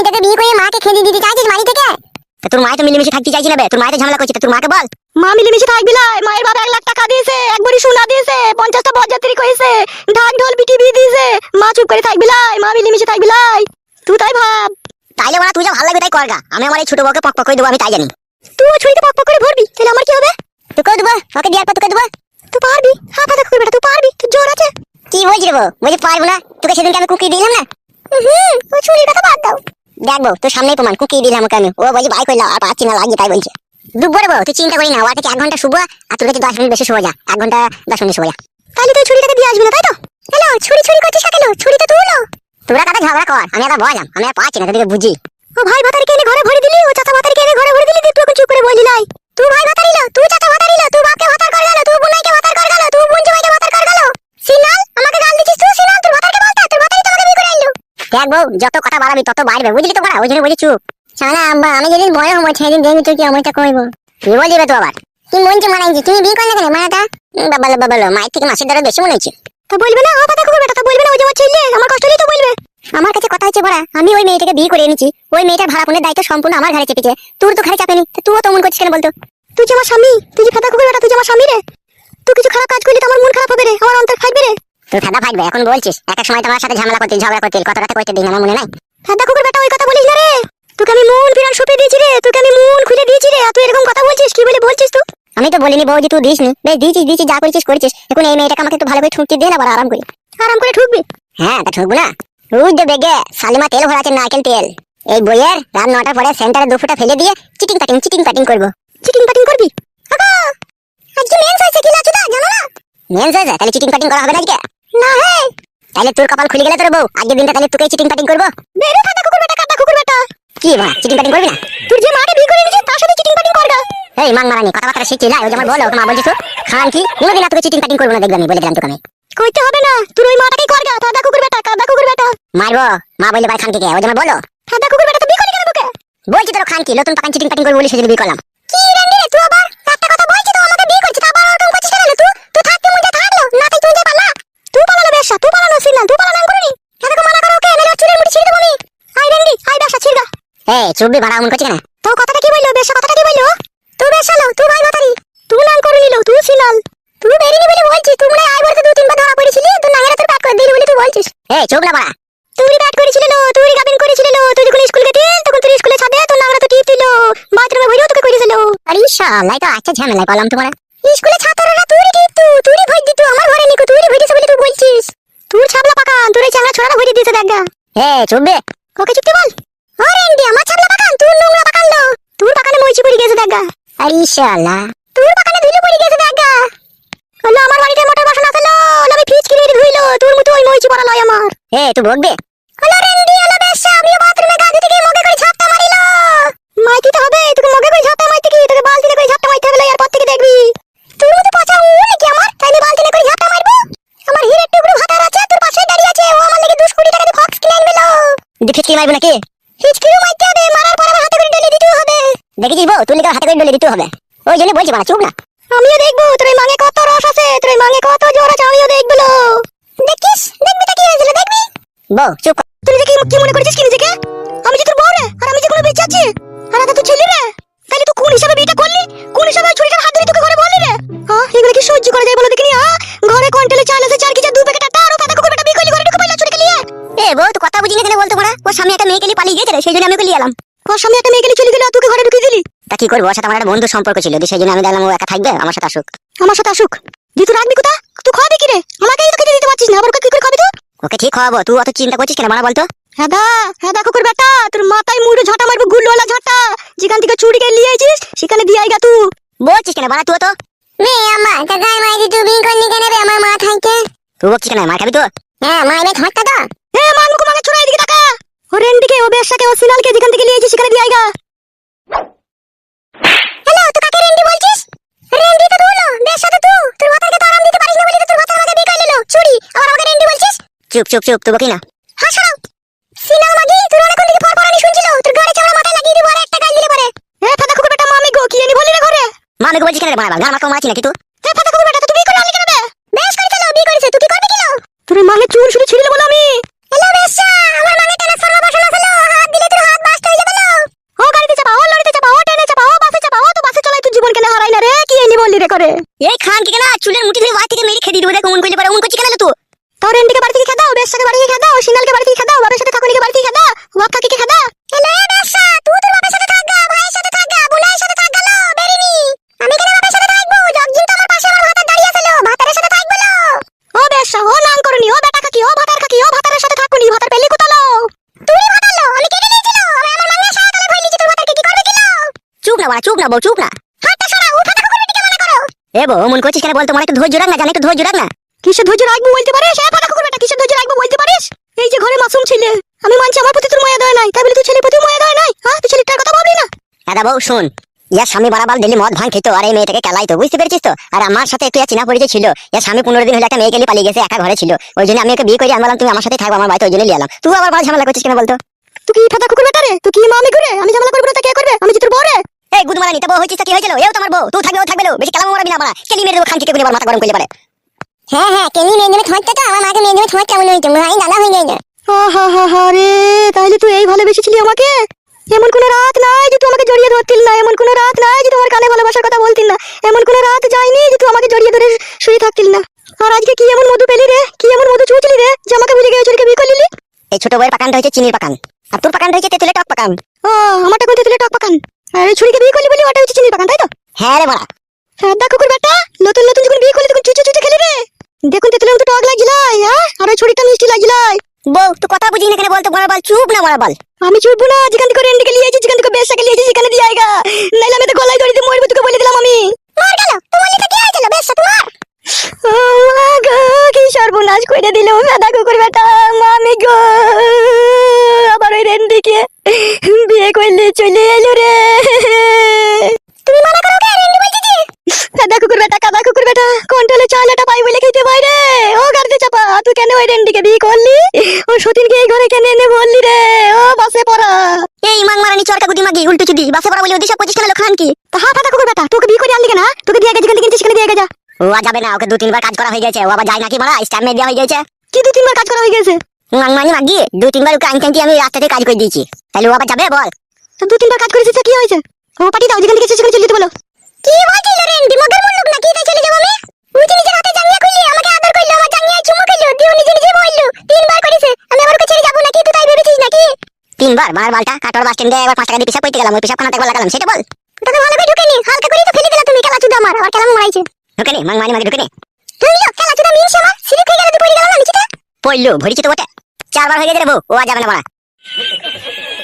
এটাকে বিয়ে করে মাকে খেতে দিতে চাইছিস বাড়ি থেকে? তোর মায় তো মিলেমিশে থাকতে চাইছি না বে তোর মায় তো ঝামেলা করছে তোর মাকে বল। মা মিলেমিশে থাকবি লাই মায়ের বাবা এক লাখ টাকা দিয়েছে একবারই সোনা দিয়েছে পঞ্চাশটা বরযাত্রী করেছে ঢাক ঢোল পিটি বিয়ে দিয়েছে মা চুপ করে থাকবি লাই মা মিলেমিশে থাকবি লাই তুই তাই ভাব। তাইলে বলা তুই যা ভালো লাগবে তাই করগা আমি আমার এই ছোট বউকে পক পক করে দেবো আমি তাই জানি। তুই ও ছুরিতে পক পক করে ভরবি তাহলে আমার কি হবে? তোকেও দেবো ওকে দেওয়ার পর তোকে দেবো। তুই পারবি হাত হাতে খুবই বেটা তুই পারবি তুই জোর আছে। কি বলছি রে বউ বলছি পারব না তোকে সেদিনকে আমি কুকি দিলাম না? হুম ওই ছুরির কথা বাদ দাও। দেখব, তোর সামনেই প্রমাণ। কুকি দিলাম ওকে আমি। ও বলছি, বাই করলাম আর পাচ্ছি না লাগিয়ে তাই বলছে। ডুববো রে বউ, তুই চিন্তা করি না ওর কাছে এক ঘণ্টা শুভ আর তোর কাছে দশ মিনিট বেশি শুভ যা। এক ঘণ্টা দশ মিনিট শুভ যা। তাহলে তুই ছুরিটাকে দিয়ে আসবি না, তাই তো? হ্যালো, ছুরি ছুরি করছিস কেন? ছুরি তো তুলো তোরা কাটা ঝগড়া কর, আমি আবার বললাম আমি আর পাচ্ছি না তোদেরকে বুঝি। ও ভাই ভাতারিকে এনে ঘরে ভরে দিলি? ও চাচা ভাতারিকে এনে ঘরে ভরে দিলি? তুই এখন চুপ করে বললি লাই। তুই ভাই ভাতারি তুই চাচা ভাতারি তুই বাপকে ভাতার দেখ বউ যত কথা বাড়াবি তত বাড়বে, বুঝলি তো ওই জন্য বলি চুপ। শালা আমি যেদিন হব, সেদিন দেখবি তুই কি কি তো আবার? কি মন যে মানাইছি? তুমি বিয়ে করলে কেন মানাটা? মায়ের থেকে মাসের দ্বারা বেশি মনে হচ্ছে। তা বলবে না, ও কথা খুব বলবে না ওই যে আমার ছেলে, আমার কষ্ট হলেই তো বলবে। আমার কাছে কথা হচ্ছে বড়া আমি ওই মেয়েটাকে বিয়ে করে এনেছি। ওই মেয়েটার ভাড়া দায়িত্ব সম্পূর্ণ আমার ঘরে চেপেছে। তোর তো ঘরে চাপেনি তুইও তো মন করছিস কেন বলতো? তুই যে আমার স্বামী, তুই যে ফেদা তুই যে আমার স্বামী রে? তুই কিছু খারাপ কাজ করলি তো আমার মন খারাপ হবে রে, আমার অন্তর রে। তোর ফাদা ফাটবে এখন বলছিস এক এক সময় তোমার সাথে ঝামেলা করতিস ঝগড়া করতিস কত রাতে কইতে দিন আমার মনে নাই? ফেদা কুকুর বেটা ওই কথা বলিস না রে। তোকে আমি মন ফিরান সপে দিয়েছি রে তোকে আমি মন খুলে দিয়েছি রে। আর তুই এরকম কথা বলছিস কি বলে বলছিস তুই? আমি তো বলিনি বৌদি তুই দিসনি। বেশ দিয়েছিস দিয়েছিস যা করেছিস করেছিস। এখন এই মেয়েটাকে আমাকে একটু ভালো করে ঠুকতে দিয়ে না বড় আরাম করে। আরাম করে ঠুকবি? হ্যাঁ তা ঠুকবো না। রুজ দে বেগে সালিমা তেল ভরা আছে নারকেল তেল। এই বইয়ের রাত নটার পরে সেন্টারে দু ফুটা ফেলে দিয়ে চিটিং প্যাটিং চিটিং প্যাটিং করব। চিটিং পাটিং করবি? আজকে মেন্স হয়েছে কি লাচুদা জানো না? মেন হয়ে যায় তাহলে চিটিং প্যাটিং করা হবে না আজকে? না হে। তাহলে তোর কপাল খুলে গেলে তোর বউ। আজকের দিনটা তাহলে তোকে চিটিং পাটিং করব। বেরো ফেদা কুকুর বেটা কাটা কুকুর বেটা কি বা চিটিং প্যাটিং করবি না? তুই যে মাকে বিয়ে করে এনেছিস তার সাথে চিটিং পাটিং করগা এই মাং মারানি কথাবার্তা শিখছি না? ওই যেমন বলো মা বলছিস খান কি? কোনোদিন আর তোকে চিটিং পাটিং করব না দেখবি আমি বলে দিলাম তোকে আমি। কইতে হবে না। তুই ওই মাটাকে করগা ফেদা কুকুর বেটা কাদা কুকুর বেটা মারবো? মা বললে ভাই খান কি? কে ওই যেমন বলো ফেদা কুকুর বেটা তো বিয়ে করলি কেন তোকে। বলছি তোর খান কি? নতুন পাকান চিটিং পাটিং করবি বলে সেদিন বিয়ে করলাম। কি রান্ডি রে তুই আবার একটা কথা বলছিস তো আমাকে বিয়ে করছিস আবার ওরকম করছিস কেন তুই তুই থাকতে মন যা থাকল না তাই তুই যা পালা তুই পালানো বেশা তুই পালানো সিগন্যাল তুই পালানো করনি এতকে মানা করো ওকে নালে ওর চুলের মুঠি ছিঁড়ে দেবো আমি আই রেন্ডি আই বেশা ছিড়গা এই চুপবি ভাড়া মন করছি কেন? তো কথাটা কি বলল? বেশা কথাটা কি বলল? তুই বেশ তুই ভাই তুই নাম করে নিল তুই সিনাল তুই বেরিনি বলে বলছিস তুই মনে আই বলতে দু তিনবার ধরা পড়েছিলি? তুই নাগেরা তোর ব্যাট করে দিলি বলে তুই বলছিস। এই চুপ না বাড়া। তুই ব্যাট করেছিল লো তুই গাবিন করেছিল লো তুই যখন স্কুল গেছিস তখন তুই স্কুলে ছাদে তোর নাগরা তো টিপ দিল। বাথরুমে ভরিও তোকে করেছিল আরে শালাই তো আচ্ছা ঝামেলা করলাম তোমার। স্কুলে ছাত্ররা তুই দিত তুই ভই দিত আমার ঘরে নিকো তুই দিছ বলে তুই বলছিস। তুই ছাবলা পাকান তোর এই চ্যাংড়া ছোড়াটা ভরিয়ে দিয়েছে দেখা চুপবে ওকে চুপটি বল আরে এন্ডি আমার ছাবলা পাকান তুই নোংরা পাকান লো তোর পাকানে মইচি পড়ে গেছে দেখা আরে শালা। তুই পাকানে ধুলো পড়ে গেছে দেখা হলো আমার বাড়িতে মোটর বাসন আছে লো। আমি ফিজ কিনে ধুইলো। তোর মতো ওই মইচি পড়া লয় আমার। এই তুই বকবে? হলো রেন্ডি হলো বেশ আমিও বাথরুমে গা দিতে গিয়ে মগে করে ঝাপটা মারিলো মাইতে তো হবে তোকে মগে কই ঝাপটা মাইতে কি তোকে বালতিতে কই ঝাপটা মাইতে হবে লয়, এরপর থেকে দেখবি। তোর মতো পচা ও নাকি আমার? তাই আমি বালতিনে করে ঝাপটা মারবো? আমার হিরের টুকরো হাতার আছে তোর পাশে দাঁড়িয়ে আছে। ও আমার লাগি 2 কোটি টাকা দিয়ে ফক্স কিনে আনবে লো। দিফিট কি মারবো নাকি? হিচকিও মারতে হবে মারার পর আমার হাতে করে ডলে দিতে হবে। দেখেছিস বউ তুই লিখে হাতে করে ডলে দিতে হবে। ওই জন্য বলছি বাড়া, চুপ না। আমিও দেখব, তোর এই মাঙে কত রস আছে, তোর এই মাঙে কত জোর আছে, আমিও দেখব। দেখিস, দেখবি তা কি হয়েছিল, দেখবি? বউ, চুপ। তুই নিজেকে কি মনে করেছিস কি নিজেকে? আমি যে তোর বউ রে আর আমি যে কোনো বেঁচে আছি, আর এটা তোর ছেলে রে তাহলে তুই কোন হিসাবে বিয়েটা করলি? কোন হিসাবে ছুরিটার হাত ধরে তোকে ঘরে বললি রে হ্যাঁ এগুলো কি সহ্য করা যায় বলো দেখিনি হ্যাঁ ঘরে কন্টেলে চাল আছে, চার কেজি দু প্যাকেট আটা আর পাতা কুকুর বেটা বিয়ে করলি, ঘরে ঢুকে পড়লা চুরি লিয়ে এ বউ, তুই কথা বুঝি না কেন বলতো বড়া? ওর স্বামী একটা মেয়েকে নিয়ে পালিয়ে গেছে সেই জন্য আমি ওকে নিয়ে এলাম। ওর সামনে একটা মেয়ে গেলি চলে গেল তোকে ঘরে ঢুকিয়ে দিলি? তা কি করব? ওর সাথে আমার একটা বন্ধু সম্পর্ক ছিল দিয়ে সেই জন্য আমি দেখলাম ও একা থাকবে আমার সাথে আসুক। আমার সাথে আসুক? দি তুই রাখবি কোথা তুই খাওয়াবি কি রে আমাকেই তো খেতে দিতে পারছিস না আবার ওকে কি করে খাবি তুই? ওকে ঠিক খাওয়াবো তুই অত চিন্তা করছিস কেন? বাড়া বলতো। হ্যাঁ দা হ্যাঁ দা কুকুর বেটা তোর মাথায় মুড়ে ঝাঁটা মারবো গুল্লোলা ঝাঁটা। যেখান থেকে চুরিকে নিয়ে আইছিস সেখানে দিয়ে আইগা তুই বলছিস কেন? বাড়া তুই তো মেয়ে আমার তা গায়ে মাইদি তুই বিয়ে করলি কেন রে আমার মা থাকতে। তুই বলছিস কেন? মার খাবি তো। হ্যাঁ মা মাইনে ঘরটা তো। এ মানমুকু মানে চুরা এদিকে টাকা ও রেন্ডিকে ও বেশাকে ও সিনালকে যেখান থেকে নিয়ে আইছিস সেখানে দিয়ে আইগা চুপ চুপ চুপ তো কিনা হ্যাঁ মাগি তোর শুনছিল। তোর গাড়ি চালা মাথায় লাগিয়ে দিব আর একটা গাল দিলে পারে। এ ফাটা বেটা মামি গো কি এনি বলি রে ঘরে। মামি গো বলছি কেন রে? বাবা মাছি নাকি তুই এ ফাটা তুমি করে কেন বে? বেশ করে চলো বি করেছে তুই কি করবি তোর চুল শুরু ছিড়লে বলো আমি। আমার মাকে কেন সরবা ফেলো হাত দিলে তোর হাত বাস্ট হয়ে যাবে ও গাড়িতে চাপা ও লরিতে চাপা ও ট্রেনে চাপা ও বাসে চাপা ও তো বাসে চলে তুই জীবন কেন হারাইলা রে? কি এনি বলি রে করে এই খান কি কেন চুলের মুঠি ধরে বাড়ি থেকে মেরে খেদি দিব রে? কোন কইলে পারে কোন করছি কেন তুই? রেন্ডিকে বাড়ি থেকে খেদাও বেশ সাথে বাড়ি থেকে খেদাও সিনালকে বাড়ি থেকে খেদাও বাবার সাথে কাকুনিকে বাড়ি থেকে খেদাও বাপ কাকিকে খেদাও হ্যালো এ বেশা তুই তোর বাবার সাথে ভাইয়ের সাথে সাথে গেল বেরিনি আমি কেন বাবার সাথে থাকব? জগজিন তো আমার পাশে আমার ভাতার দাঁড়িয়ে আছিল ভাতারের সাথে থাকব না ও বেশ ও নাম করনি ও বেটা কাকি ও ভাতার কাকি ও ভাতারের সাথে থাকুনি ভাতার পেলি কোতালো তুই ভাতালো আমি কেটে দিয়েছিল আমি আমার মাঙ্গা সায়াতলে ভই নিচে তোর ভাতারকে কি করবে দিল চুপ না বাড়া চুপ না বউ চুপ না। হাতটা সরা মনে করো। এ বউ করছিস কেন বল তোমার একটু ধৈর্য রাখ না জানে একটু ধৈর্য রাখ না। কিসে ধৈর্য রাখব বলতে পারিস? এ ফাটা কুকুর বেটা কিসে ধৈর্য রাখব বলতে পারিস? এই যে ঘরে মাসুম ছেলে আমি মানছি আমার প্রতি তোর মায়া দয় নাই। তাই বলে তুই ছেলের প্রতি মায়া দয় নাই? হ্যাঁ তুই ছেলেটার কথা ভাবলি না? দাদা বউ শুন। ইয়ার স্বামী বারাবাল দিল্লি মদ ভাঙ খেতো আর এই মেয়েটাকে কেলাইতো বুঝতে পেরেছিস তো? আর আমার সাথে একটু চিনা পরিচয় ছিল। ইয়ার স্বামী পনেরো দিন হলে একটা মেয়েকে পালিয়ে গেছে একা ঘরে ছিল। ওই জন্য আমি ওকে বিয়ে করে আমি বললাম তুমি আমার সাথে থাকব আমার বাড়িতে ওই জন্য নিয়ে এলাম। তুই আবার বড় ঝামেলা করছিস কেন বলতো? তুই কি ফাটা কুকুর বেটা রে? তুই কি মা আমি ঘুরে? আমি ঝামেলা করব না তা কে করবে? আমি যে তোর বউ রে? এই গুদমারা নিতে বউ হয়েছিস কি হয়েছিল? এও তোমার বউ তুই থাকবে ও থাকবে। বেশি কেলাম মারবি না বাড়া। কেলি মেরে দেবো খান থেকে মাথা গরম করলে পারে? হ্যাঁ হ্যাঁ কেনি মেয়ে নেমে ঠোঁটটা তো? আমার মাকে মেয়ে নেমে ঠোঁট কেমন হইতো। মাই দাদা হয়ে যায় না আহা হা হা রে তাহলে তুই এই ভালোবেসেছিলি আমাকে? এমন কোনো রাত নাই যে তুই আমাকে জড়িয়ে ধরতিল না। এমন কোনো রাত নাই যে তোমার কানে ভালোবাসার কথা বলতিল না। এমন কোনো রাত যায়নি যে তুই আমাকে জড়িয়ে ধরে শুয়ে থাকতিল না। আর আজকে কি এমন মধু পেলি রে? কি এমন মধু চুচলি রে যে আমাকে ভুলে গিয়ে চুরিকে বিয়ে করলি এই ছোট বউয়ের পাকানটা হচ্ছে চিনির পাকান। আর তোর পাকানটা হচ্ছে তেতুলের টক পাকান। ও আমারটা কোনটা তুলে টক পাকান? আর এই ছুরিকে বিয়ে করলি বলি ওটা হচ্ছে চিনির পাকান তাই তো? হ্যাঁ রে বড়া। সাদা কুকুর বেটা নতুন নতুন যখন বিয়ে করলি তখন চুচে চুচে খেলি রে দেখুন তেতুলের মতো টক লাগছিলাই হ্যাঁ আর ছুরিটা মিষ্টি লাগছিলাই বউ তুই কথা বুঝি না কেন বলতো বড় বল চুপ না বড় বল। আমি চুপবো না যেখান থেকে রেন্ডিকে লিয়েছি যেখান থেকে বেশ লিয়েছি সেখানে দিয়ে আয়গা নাইলে আমি তো গলায় ধরে দিয়ে মরবো তোকে বলে দিলাম আমি। মার গেল তোমার লিখে কি হয়েছিল বেশ তোমার ও মা গো কি সর্বনাশ করে দিল সাদা কুকুর বেটা মামি গো। আবার ওই রেন্ডিকে বিয়ে করলে চলে এলো রে। তুমি মানা করো কে রেন্ডি বলছিস সাদা কুকুর বেটা কাদা কুকুর বেটা কন্ট্রোলে চালাটা পাই বলে খেতে পাই রে। ও গাড়িতে চাপা তুই কেন ওই রেন্ডিকে বিয়ে করলি? ও সতীনকে এই ঘরে কেন এনে বললি রে? ও বাসে পড়া। এই মাং মারানি চরকা গুদি মাগি উল্টো চুদি বাসে পড়া বলে পঁচিশ কেন খান কি তাহা ফাটা কুকুর বেটা তোকে বিয়ে করে আনলি কেনা তোকে দিয়ে গেছে থেকে সেখানে দিয়ে গেছে ও যাবে না ওকে দু তিনবার কাজ করা হয়ে গেছে ও আবার যায় নাকি মারা স্ট্যাম্প দেওয়া হয়ে গেছে। কি দু তিনবার কাজ করা হয়ে গেছে? মাং মানি মাগি দু তিনবার ওকে আনতে আমি রাস্তাতে কাজ করে দিয়েছি। তাহলে ও আবার যাবে বল। দু তিনবার কাজ করেছিস কি হয়েছে? ও পাঠিয়ে দাও যেখান থেকে সেখানে চলে যেতে বলো কি বলছিল রেন্ডি মগের মুল্লুক নাকি তাই চলে যাব আমি উঠে নিজের হাতে জাঙ্গিয়া খুললি আমাকে আদর করল আমার জাঙ্গিয়া চুমু খেলো দিও নিজে নিজে বলল তিনবার করেছে আমি আবার ওকে ছেড়ে যাব নাকি তুই তাই ভেবেছিস নাকি তিনবার মার বালটা কাটোর বাস স্ট্যান্ডে একবার পাঁচ টাকা দিয়ে পিসাব করতে গেলাম ওই পিসাব খানাতে একবার লাগালাম সেটা বল। তোকে ভালো করে ঢুকে নি হালকা করে তো ফেলে দিলা তুমি খেলা চুদা আমার আবার কেমন মারাইছে। ঢুকে নে মাং মানি মাগি ঢুকে নে। তুইলো খেলা চুদা মিনছে আমার সিরিপ হয়ে গেল তুই পড়ে গেল না নিচেতে পড়ল ভরিছি তো বটে। চারবার হয়ে গেছে রে বউ ও আর যাবে না মারা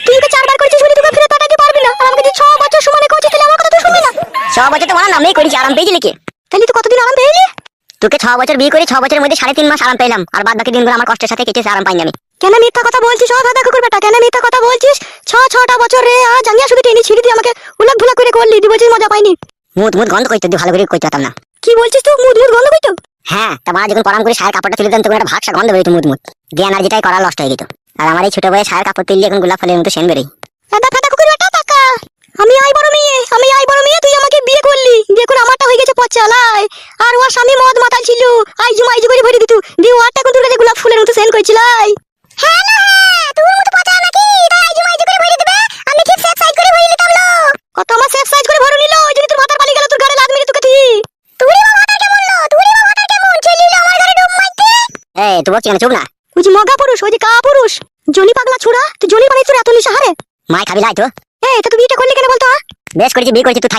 তুই ওকে চারবার করেছিস বলে তোকে ফেরত পাঠাতে পারবি না। আর আমাকে যে ছ বছর সমানে করছিস তাহলে আমার কথা তুই শুনবি না। ছ বছর তো মারা নামেই করেছি আরাম পেয়েছি নাকি তাহলে তুই কতদিন আরাম পেয়েলি? তোকে ছ বছর বিয়ে করে ছ বছরের মধ্যে সাড়ে তিন মাস আরাম পেলাম আর বাদ বাকি দিনগুলো আমার কষ্টের সাথে কেটেছে আরাম পাইনি আমি। কেন মিথ্যা কথা বলছিস? ও দাদা কুকুর বেটা কেন মিথ্যা কথা বলছিস? ছ ছটা বছর রে আ জাঙ্গিয়া শুধু টেনে ছিড়ি দিয়ে আমাকে উলক ভুলক করে করলি। তুই বলছিস মজা পাইনি। মুদ মুদ গন্ধ করতে ভালো করে করতে পারতাম না। কি বলছিস তুই? মুদ মুদ গন্ধ করতো হ্যাঁ তা মা যখন পরাম করে সায়ের কাপড়টা তুলে দেন তখন একটা ভাগসা গন্ধ বেরোতো মুদ মুদ। আর যেটাই করা নষ্ট হয়ে যেত আর আমার এই ছোট বয়ে সায়ের কাপড় তুললে এখন গোলাপ ফুলের মতো সেন বেরোই। দাদা ফাটা কুকুর বেটা টাকা। আমি আই বড় মেয়ে আমি আই বড় মেয়ে তুই আমাকে বিয়ে করলি। বিয়ে করে আমারটা হয়ে গেছে পচালাই আর ওর স্বামী মদ মাতাল ছিল। আইজু মাইজু করে ভরে দিত। দিয়ে ওরটা তোর কাছে গোলাপ ফুলের মতো সেন করছিলাই এই তোমার কেন চুপ না? ওই যে মগা পুরুষ কা পুরুষ। জলি পাগলা ছোড়া তুই জলি বানাই ছোড়া তুই নিশাহারে মাই তো। এই তো তুই বিয়েটা করলি কেন বলতো? বেশ করেছি বিয়ে করেছি তুই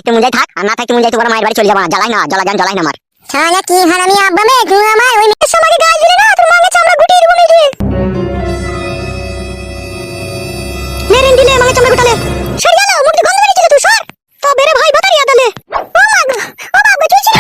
না থাকতে মন তোমার মায়ের বাড়ি চলে যাবা জ্বালাই না জ্বালা জান জ্বালাই না আমার। কি হারামি আব্বা মে তুই আমার ওই মেয়ের সমাগে গাল দিলে না? তোর মাঙ্গে চামড়া গুটিয়ে দেবো মেয়ে ಬೇರೆನ್ ಡಿಲೆ ಮಗ ಚಂಬೆ ಬಿಟ್ಟಲೆ ಸರಿಯಲ್ಲ ಮುಟ್ಟಿ ಗೊಂದು ಬಿಡಿಸಿದ ತುಷಾರ್ ತಾ ಬೇರೆ ಭಾಯ್ ಬತಾರಿಯಾದಲೆ ಓ ಮಗ ಓ ಮಗ ಚೂಚಿ